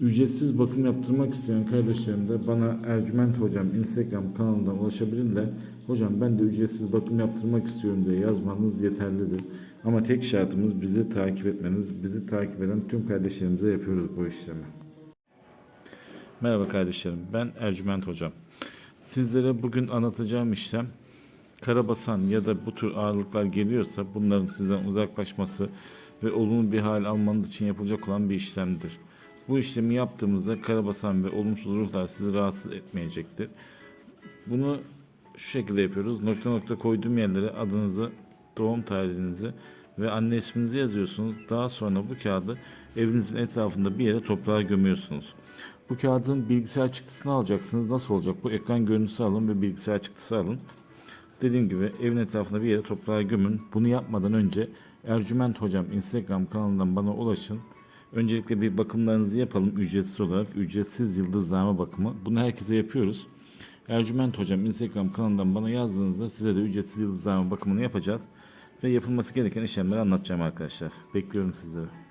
Ücretsiz bakım yaptırmak isteyen kardeşlerim de bana Ercüment Hocam Instagram kanalından ulaşabilirler. Hocam ben de ücretsiz bakım yaptırmak istiyorum diye yazmanız yeterlidir. Ama tek şartımız bizi takip etmeniz. Bizi takip eden tüm kardeşlerimize yapıyoruz bu işlemi. Merhaba kardeşlerim, ben Ercüment Hocam. Sizlere bugün anlatacağım işlem karabasan ya da bu tür ağırlıklar geliyorsa bunların sizden uzaklaşması ve olumlu bir hal almanız için yapılacak olan bir işlemdir. Bu işlemi yaptığımızda karabasan ve olumsuz ruhlar sizi rahatsız etmeyecektir. Bunu şu şekilde yapıyoruz. Nokta nokta koyduğum yerlere adınızı, doğum tarihinizi ve anne isminizi yazıyorsunuz. Daha sonra bu kağıdı evinizin etrafında bir yere toprağa gömüyorsunuz. Bu kağıdın bilgisayar çıktısını alacaksınız. Nasıl olacak? Bu ekran görüntüsü alın ve bilgisayar çıktısı alın. Dediğim gibi evin etrafında bir yere toprağa gömün. Bunu yapmadan önce Ercüment Hocam Instagram kanalından bana ulaşın. Öncelikle bir bakımlarınızı yapalım ücretsiz olarak. Ücretsiz yıldızlama bakımı. Bunu herkese yapıyoruz. Ercüment Hocam Instagram kanalından bana yazdığınızda size de ücretsiz yıldızlama bakımını yapacağız. Ve yapılması gereken işlemleri anlatacağım arkadaşlar. Bekliyorum sizleri.